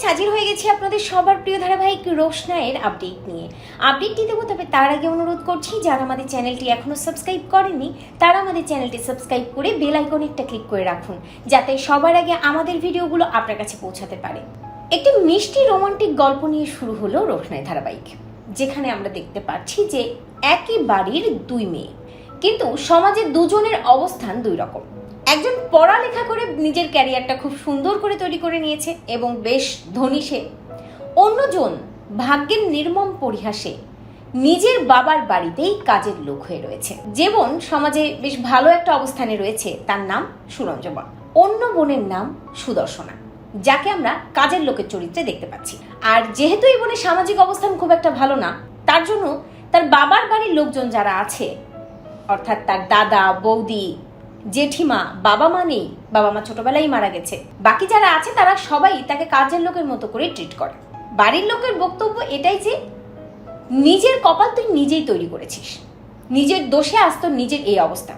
উপস্থিত হাজির হয়ে গেছি আপনাদের সবার প্রিয় ধারাবাহিক রোশনায়ের আপডেট নিয়ে। আপডেটটি দেবো, তবে তার আগে অনুরোধ করছি, যারা আমাদের চ্যানেলটি এখনও সাবস্ক্রাইব করেননি, তারা আমাদের চ্যানেলটি সাবস্ক্রাইব করে বেল আইকনে একটা ক্লিক করে রাখুন, যাতে সবার আগে আমাদের ভিডিওগুলো আপনার কাছে পৌঁছাতে পারে। একটি মিষ্টি রোমান্টিক গল্প নিয়ে শুরু হলো রোশনাই ধারাবাহিক, যেখানে আমরা দেখতে পাচ্ছি যে একই বাড়ির দুই মেয়ে, কিন্তু সমাজে দুজনের অবস্থান দুই রকম। একজন পড়ালেখা করে নিজের ক্যারিয়ারটা খুব সুন্দর করে তৈরি করে নিয়েছে এবং বেশ ধনী সে। অন্যজন ভাগ্যের নির্মম পরিহাসে নিজের বাবার বাড়িতেই কাজের লোক হয়ে রয়েছে। যে বোন সমাজে বেশ ভালো একটা অবস্থানে রয়েছে, তার নাম সুরঞ্জমা। অন্য বোনের নাম সুদর্শনা, যাকে আমরা কাজের লোকের চরিত্রে দেখতে পাচ্ছি। আর যেহেতু এই বোনের সামাজিক অবস্থান খুব একটা ভালো না, তার জন্য তার বাবার বাড়ির লোকজন যারা আছে, অর্থাৎ তার দাদা, বৌদি জেঠিমা, বাবা মা নেই, বাবা মা ছোটবেলায় মারা গেছে। বাকি যারা আছে তারা সবাই তাকে কাজের লোকের মতো করে ট্রিট করে। বাড়ির লোকের বক্তব্য এটাই যে, নিজের কপাল তুই নিজেই তৈরি করেছিস। নিজের দোষে আজ তোর নিজের এই অবস্থা।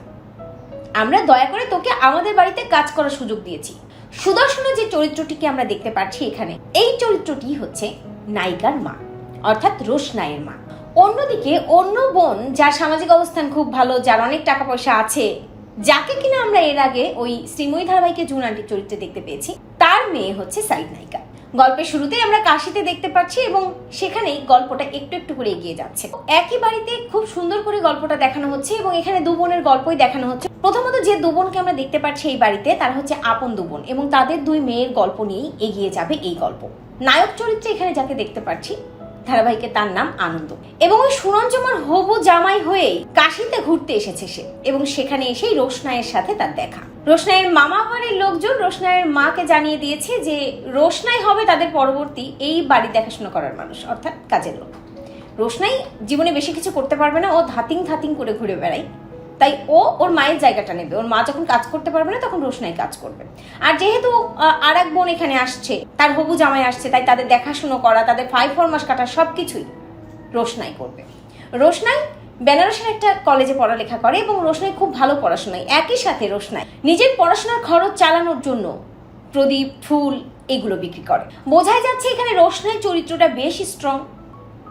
আমরা দয়া করে তোকে আমাদের বাড়িতে কাজ করার সুযোগ দিয়েছি। সুদর্শনের যে চরিত্রটিকে আমরা দেখতে পাচ্ছি এখানে, এই চরিত্রটি হচ্ছে নায়িকার মা, অর্থাৎ রোশনাইয়ের মা। অন্যদিকে অন্য বোন যার সামাজিক অবস্থান খুব ভালো, যার অনেক টাকা পয়সা আছে যাকে কিনা আমরা এর আগে ওই শ্রীময়ী ধারাবাহিকে জুন আন্টির চরিত্রে দেখতে পেয়েছি, তার মেয়ে হচ্ছে সাইড নায়িকা। গল্পের শুরুতেই আমরা কাশিতে দেখতে পাচ্ছি এবং সেখানেই গল্পটা একটু একটু করে এগিয়ে যাচ্ছে। একই বাড়িতে খুব সুন্দর করে গল্পটা দেখানো হচ্ছে এবং এখানে দু বোনের গল্পই দেখানো হচ্ছে। প্রথমত যে দু বোনকে আমরা দেখতে পাচ্ছি এই বাড়িতে, তারা হচ্ছে আপন দু বোন এবং তাদের দুই মেয়ের গল্প নিয়েই এগিয়ে যাবে এই গল্প। নায়ক চরিত্রে এখানে যাকে দেখতে পাচ্ছি ধারাবাহিকে তার নাম আনন্দ। এবং ওই সুরঞ্জমার হবু জামাই হয়ে কাশিতে ঘুরতে এসেছে সে, এবং সেখানে এসেই রোশনায়ের সাথে তার দেখা। রোশনায়ের মামা বাড়ির লোকজন রোশনায়ের মাকে জানিয়ে দিয়েছে যে, রোশনাই হবে তাদের পরবর্তী এই বাড়ি দেখাশোনা করার মানুষ, অর্থাৎ কাজের লোক। রোশনাই জীবনে বেশি কিছু করতে পারবে না, ও ধাতিং ধাতিং করে ঘুরে বেড়ায়। তাই ও ওর মায়ের জায়গাটা নেবে। ওর মা যখন কাজ করতে পারবে না, তখন রোশনাই কাজ করবে। আর যেহেতু আর এক বোন এখানে আসছে, তার হবু জামাই আসছে, তাই তাদের দেখাশুনো করা, তাদের ফাইভ ফোর মাস কাটা সব কিছুই রোশনাই করবে। রোশনাই বেনারসের একটা কলেজে পড়ালেখা করে এবং রোশনাই খুব ভালো পড়াশোনায়। একই সাথে রোশনাই নিজের পড়াশোনার খরচ চালানোর জন্য প্রদীপ, ফুল এগুলো বিক্রি করে। বোঝাই যাচ্ছে এখানে রোশনাই চরিত্রটা বেশ স্ট্রং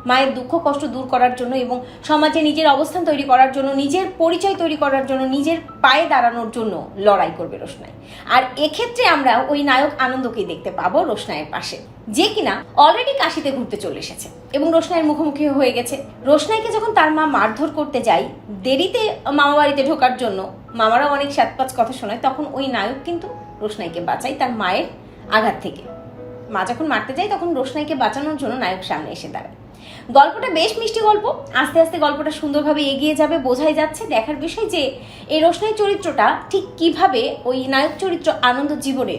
মায়ের দুঃখ কষ্ট দূর করার জন্য এবং সমাজে নিজের অবস্থান তৈরি করার জন্য, নিজের পরিচয় তৈরি করার জন্য, নিজের পায়ে দাঁড়ানোর জন্য লড়াই করবে রোশনাই। আর এক্ষেত্রে আমরা ওই নায়ক আনন্দকেই দেখতে পাবো রোশনাইয়ের পাশে, যে কিনা অলরেডি কাশিতে ঘুরতে চলে এসেছে এবং রোশনাইয়ের মুখোমুখি হয়ে গেছে। রোশনাইকে যখন তার মা মারধর করতে যায়, দেরিতে মামা বাড়িতে ঢোকার জন্য মামারা অনেক সাতপাঁচ কথা শোনায়, তখন ওই নায়ক কিন্তু রোশনাইকে বাঁচায় তার মায়ের আঘাত থেকে। মা যখন মারতে যায়, তখন রোশনাইকে বাঁচানোর জন্য নায়ক সামনে এসে দাঁড়ায়। গল্পটা বেশ মিষ্টি গল্প। আস্তে আস্তে গল্পটা সুন্দরভাবে এগিয়ে যাবে, বোঝাই যাচ্ছে দেখার বিষয় যে এই রোশনাই চরিত্রটা ঠিক কীভাবে ওই নায়ক চরিত্র আনন্দ জীবনে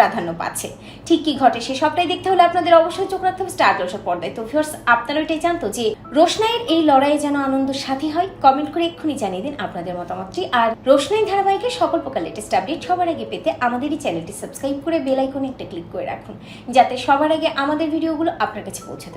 প্রাধান্য পাচ্ছে। ঠিক কি ঘটে সে সবটাই দেখতে হলে আপনাদের অবশ্যই চোখ রাখতে হবে স্টার জলসার পর্দায়। তো ভিউয়ার্স আপনারা ওইটাই জানতো যে রোশনাইয়ের এই লড়াইয়ে যেন আনন্দ সাথী হয় কমেন্ট করে এক্ষুনি জানিয়ে দিন আপনাদের মতামতটি। আর রোশনাই ধারাবাহিকের সকল প্রকার লেটেস্ট আপডেট সবার আগে পেতে আমাদের এই চ্যানেলটি সাবস্ক্রাইব করে বেল আইকনে একটা ক্লিক করে রাখুন, যাতে সবার আগে আমাদের ভিডিওগুলো আপনার কাছে পৌঁছাতে